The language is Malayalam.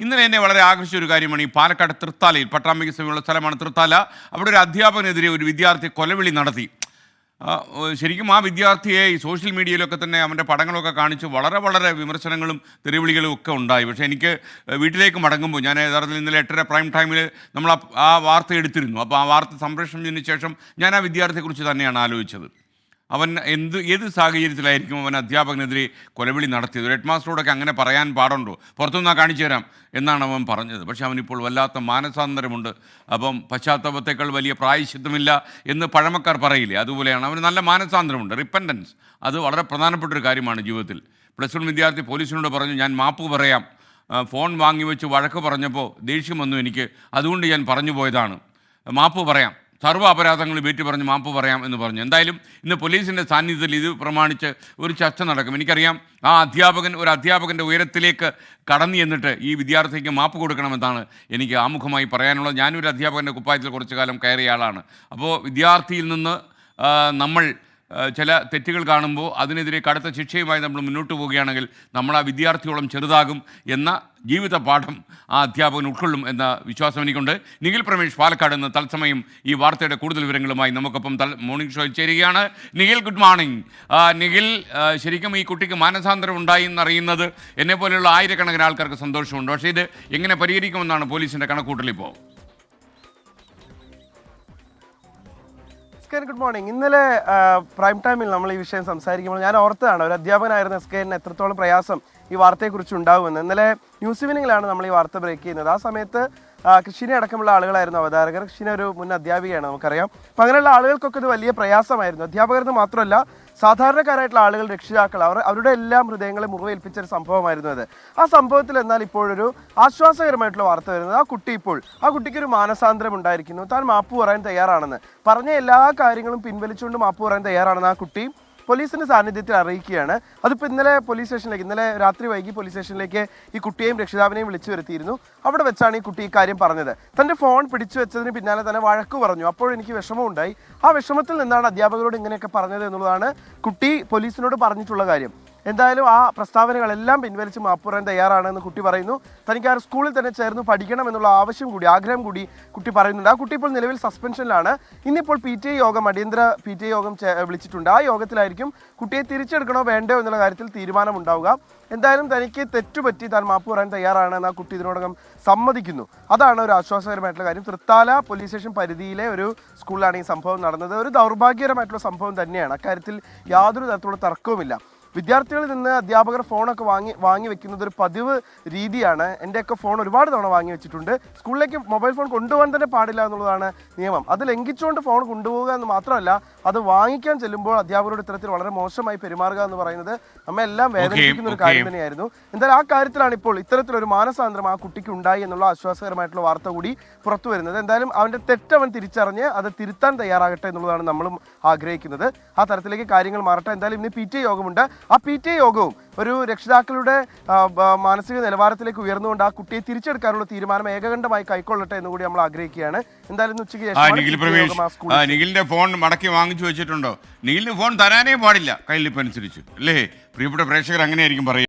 ഇന്നലെ എന്നെ വളരെ ആകർഷിച്ച ഒരു കാര്യമാണ് ഈ പാലക്കാട് തൃത്താലയിൽ പട്ടാമ്പിക്ക് സമീപമുള്ള സ്ഥലമാണ് തൃത്താല. അവിടെ ഒരു അധ്യാപകനെതിരെ ഒരു വിദ്യാർത്ഥി കൊലവിളി നടത്തി. ശരിക്കും ആ വിദ്യാർത്ഥിയെ ഈ സോഷ്യൽ മീഡിയയിലൊക്കെ തന്നെ അവന്റെ പടങ്ങളൊക്കെ കാണിച്ച് വളരെ വളരെ വിമർശനങ്ങളും തെറിവിളികളും ഒക്കെ ഉണ്ടായി. പക്ഷേ എനിക്ക് വീട്ടിലേക്ക് മടങ്ങുമ്പോൾ ഞാൻ യഥാർത്ഥത്തിൽ ഇന്നലെ എട്ടര പ്രൈം ടൈമിൽ നമ്മൾ ആ വാർത്ത എടുത്തിരുന്നു. അപ്പോൾ ആ വാർത്ത സംപ്രേഷണം ചെയ്തതിന് ശേഷം ഞാൻ ആ വിദ്യാർത്ഥിയെക്കുറിച്ച് തന്നെയാണ് ആലോചിച്ചത്. അവൻ എന്ത് ഏത് സാഹചര്യത്തിലായിരിക്കും അവൻ അധ്യാപകനെതിരെ കൊലവിളി നടത്തിയത്? ഹെഡ് മാസ്റ്ററോടൊക്കെ അങ്ങനെ പറയാൻ പാടുണ്ടോ? പുറത്തുനിന്നാ കാണിച്ചു തരാം എന്നാണ് അവൻ പറഞ്ഞത്. പക്ഷേ അവനിപ്പോൾ വല്ലാത്ത മാനസാന്തരമുണ്ട്. അപ്പം പശ്ചാത്തലത്തേക്കാൾ വലിയ പ്രായശുദ്ധമില്ല എന്ന് പഴമക്കാർ പറയില്ലേ? അതുപോലെയാണ്. അവന് നല്ല മാനസാന്തരമുണ്ട്. റിപ്പൻഡൻസ് അത് വളരെ പ്രധാനപ്പെട്ട ഒരു കാര്യമാണ് ജീവിതത്തിൽ. പ്ലസ് വൺ വിദ്യാർത്ഥി പോലീസിനോട് പറഞ്ഞു ഞാൻ മാപ്പ് പറയാം. ഫോൺ വാങ്ങി വെച്ച് വഴക്ക് പറഞ്ഞപ്പോൾ ദേഷ്യം വന്നു എനിക്ക്. അതുകൊണ്ട് ഞാൻ പറഞ്ഞു പോയതാണ്. മാപ്പ് പറയാം. സർവ അപരാധങ്ങൾ വീട്ടി പറഞ്ഞ് മാപ്പ് പറയാം എന്ന് പറഞ്ഞു. എന്തായാലും ഇന്ന് പോലീസിന്റെ സാന്നിധ്യത്തിൽ ഇത് പ്രമാണിച്ച് ഒരു ചർച്ച നടക്കും. എനിക്കറിയാം ആ അധ്യാപകൻ ഒരു അധ്യാപകന്റെ ഉയരത്തിലേക്ക് കടന്നു എന്നിട്ട് ഈ വിദ്യാർത്ഥിക്ക് മാപ്പ് കൊടുക്കണമെന്നാണ് എനിക്ക് ആമുഖമായി പറയാനുള്ളത്. ഞാനൊരു അധ്യാപകന്റെ കുപ്പായത്തിൽ കുറച്ചു കാലം കയറിയ ആളാണ്. അപ്പോൾ വിദ്യാർത്ഥിയിൽ നിന്ന് നമ്മൾ ചില തെറ്റുകൾ കാണുമ്പോൾ അതിനെതിരെ കടുത്ത ശിക്ഷയുമായി നമ്മൾ മുന്നോട്ട് പോവുകയാണെങ്കിൽ നമ്മൾ ആ വിദ്യാർത്ഥിയോളം ചെറുതാകും എന്ന ജീവിത പാഠം ആ അധ്യാപകൻ ഉൾക്കൊള്ളും എന്ന വിശ്വാസം എനിക്കുണ്ട്. നിഖിൽ പ്രമേഷ് പാലക്കാട് നിന്ന് തത്സമയം ഈ വാർത്തയുടെ കൂടുതൽ വിവരങ്ങളുമായി നമുക്കൊപ്പം മോർണിംഗ് ഷോയിൽ ചേരുകയാണ്. നിഖിൽ ഗുഡ് മോർണിംഗ് നിഖിൽ ശരിക്കും ഈ കുട്ടിക്ക് മാനസാന്തരം ഉണ്ടായി എന്നറിയുന്നത് എന്നെ പോലെയുള്ള ആയിരക്കണക്കിന് ആൾക്കാർക്ക് സന്തോഷമുണ്ട്. പക്ഷേ ഇത് എങ്ങനെ പരിഹരിക്കുമെന്നാണ് പോലീസിന്റെ കണക്കൂട്ടൽ ഇപ്പോൾ ഗുഡ് മോർണിംഗ് ഇന്നലെ പ്രൈം ടൈമിൽ നമ്മൾ ഈ വിഷയം സംസാരിക്കുമ്പോൾ ഞാൻ ഓർത്തതാണ് ഒരു അധ്യാപകനായിരുന്ന എസ്കേന് എത്രത്തോളം പ്രയാസം ഈ വാർത്തയെക്കുറിച്ച് ഉണ്ടാകുമെന്ന് ഇന്നലെ ന്യൂസ് ഇവനിങ്ങിലാണ് നമ്മൾ ഈ വാർത്ത ബ്രേക്ക് ചെയ്യുന്നത്. ആ സമയത്ത് കൃഷിനെ അടക്കമുള്ള ആളുകളായിരുന്നു അവതാരകർ. കൃഷിനെ ഒരു മുൻ അധ്യാപികയാണ് നമുക്കറിയാം. അപ്പം അങ്ങനെയുള്ള ആളുകൾക്കൊക്കെ ഇത് വലിയ പ്രയാസമായിരുന്നു. അധ്യാപകർക്ക് മാത്രമല്ല സാധാരണക്കാരായിട്ടുള്ള ആളുകൾ രക്ഷിതാക്കൾ അവർ അവരുടെ എല്ലാം ഹൃദയങ്ങളെ മുറിവേൽപ്പിച്ച ഒരു സംഭവമായിരുന്നു അത്. ആ സംഭവത്തിൽ എന്നാൽ ഇപ്പോഴൊരു ആശ്വാസകരമായിട്ടുള്ള വാർത്ത വരുന്നത് ആ കുട്ടി ഇപ്പോൾ ആ കുട്ടിക്ക് ഒരു മാനസാന്തരം ഉണ്ടായിരിക്കുന്നു. താൻ മാപ്പ് പറയാൻ തയ്യാറാണെന്ന്. പറഞ്ഞ എല്ലാ കാര്യങ്ങളും പിൻവലിച്ചുകൊണ്ട് മാപ്പ് പറയാൻ തയ്യാറാണെന്ന് ആ കുട്ടി പോലീസിന്റെ സാന്നിധ്യത്തിൽ അറിയിക്കുകയാണ്. അതിപ്പോൾ ഇന്നലെ പോലീസ് സ്റ്റേഷനിലേക്ക് ഇന്നലെ രാത്രി വൈകി പോലീസ് സ്റ്റേഷനിലേക്ക് ഈ കുട്ടിയെയും രക്ഷിതാവിനെയും വിളിച്ചു വരുത്തിയിരുന്നു. അവിടെ വെച്ചാണ് ഈ കുട്ടി ഇക്കാര്യം കാര്യം പറഞ്ഞത്. തന്റെ ഫോൺ പിടിച്ചു വെച്ചതിന് പിന്നാലെ തന്നെ വഴക്ക് പറഞ്ഞു. അപ്പോൾ എനിക്ക് വിഷമമുണ്ടായി. ആ വിഷമത്തിൽ നിന്നാണ് അധ്യാപകരോട് ഇങ്ങനെയൊക്കെ പറഞ്ഞത് എന്നുള്ളതാണ് കുട്ടി പോലീസിനോട് പറഞ്ഞിട്ടുള്ള കാര്യം. എന്തായാലും ആ പ്രസ്താവനകളെല്ലാം പിൻവലിച്ച് മാപ്പ് തയ്യാറാണെന്ന് കുട്ടി പറയുന്നു. തനിക്ക് ആ സ്കൂളിൽ തന്നെ ചേർന്ന് പഠിക്കണം എന്നുള്ള ആവശ്യം കൂടി ആഗ്രഹം കൂടി കുട്ടി പറയുന്നുണ്ട്. ആ കുട്ടി ഇപ്പോൾ നിലവിൽ സസ്പെൻഷനിലാണ്. ഇന്നിപ്പോൾ പി ടി ഐ യോഗം അടിയന്തര പി ടി ഐ യോഗം വിളിച്ചിട്ടുണ്ട്. ആ യോഗത്തിലായിരിക്കും കുട്ടിയെ തിരിച്ചെടുക്കണോ വേണ്ടോ എന്നുള്ള കാര്യത്തിൽ തീരുമാനമുണ്ടാവുക. എന്തായാലും തനിക്ക് തെറ്റുപറ്റി താൻ മാപ്പ് പറയാൻ തയ്യാറാണെന്ന് ആ കുട്ടി ഇതിനോടകം സമ്മതിക്കുന്നു. അതാണ് ഒരു ആശ്വാസകരമായിട്ടുള്ള കാര്യം. തൃത്താല പോലീസ് സ്റ്റേഷൻ പരിധിയിലെ ഒരു സ്കൂളിലാണ് ഈ സംഭവം നടന്നത്. ഒരു ദൗർഭാഗ്യകരമായിട്ടുള്ള സംഭവം തന്നെയാണ്. അക്കാര്യത്തിൽ യാതൊരു തരത്തിലുള്ള തർക്കവുമില്ല. വിദ്യാർത്ഥികളിൽ നിന്ന് അധ്യാപകർ ഫോണൊക്കെ വാങ്ങി വാങ്ങി വെക്കുന്നത് ഒരു പതിവ് രീതിയാണ്. എന്റെയൊക്കെ ഫോൺ ഒരുപാട് തവണ വാങ്ങി വെച്ചിട്ടുണ്ട്. സ്കൂളിലേക്ക് മൊബൈൽ ഫോൺ കൊണ്ടുപോകാൻ തന്നെ പാടില്ല എന്നുള്ളതാണ് നിയമം. അത് ലംഘിച്ചുകൊണ്ട് ഫോൺ കൊണ്ടുപോകുക എന്ന് മാത്രമല്ല അത് വാങ്ങിക്കാൻ ചെല്ലുമ്പോൾ അധ്യാപകരോട് ഇത്തരത്തിൽ വളരെ മോശമായി പെരുമാറുക എന്ന് പറയുന്നത് നമ്മെ എല്ലാം വേദനിപ്പിക്കുന്ന ഒരു. കാര്യം തന്നെയായിരുന്നു. എന്തായാലും ആ കാര്യത്തിലാണ് ഇപ്പോൾ ഇത്തരത്തിലൊരു മാനസാന്തരം ആ കുട്ടിക്ക് ഉണ്ടായി എന്നുള്ള ആശ്വാസകരമായിട്ടുള്ള വാർത്ത കൂടി പുറത്തു വരുന്നത്. എന്തായാലും അവന്റെ തെറ്റവൻ തിരിച്ചറിഞ്ഞ് അത് തിരുത്താൻ തയ്യാറാകട്ടെ എന്നുള്ളതാണ് നമ്മളും ആഗ്രഹിക്കുന്നത്. ആ തരത്തിലേക്ക് കാര്യങ്ങൾ മാറട്ടെ. എന്തായാലും ഇന്ന് പി ടി യോഗമുണ്ട്. ആ പി ടി എ യോഗവും ഒരു രക്ഷിതാക്കളുടെ മാനസിക നിലവാരത്തിലേക്ക് ഉയർന്നുകൊണ്ട് ആ കുട്ടിയെ തിരിച്ചെടുക്കാനുള്ള തീരുമാനം ഏകകണ്ഠമായി കൈക്കൊള്ളട്ടെ എന്ന് കൂടി നമ്മൾ ആഗ്രഹിക്കുകയാണ്. എന്തായാലും ഉച്ചയ്ക്ക് നിഖിലിന്റെ ഫോൺ മടക്കി വാങ്ങിച്ചു വെച്ചിട്ടുണ്ടോ? നിഖിലിന് ഫോൺ തരാനേ പാടില്ല കയ്യിലിപ്പം അനുസരിച്ച് അല്ലേ? പ്രിയപ്പെട്ട പ്രേക്ഷകർ അങ്ങനെയായിരിക്കും പറയുക.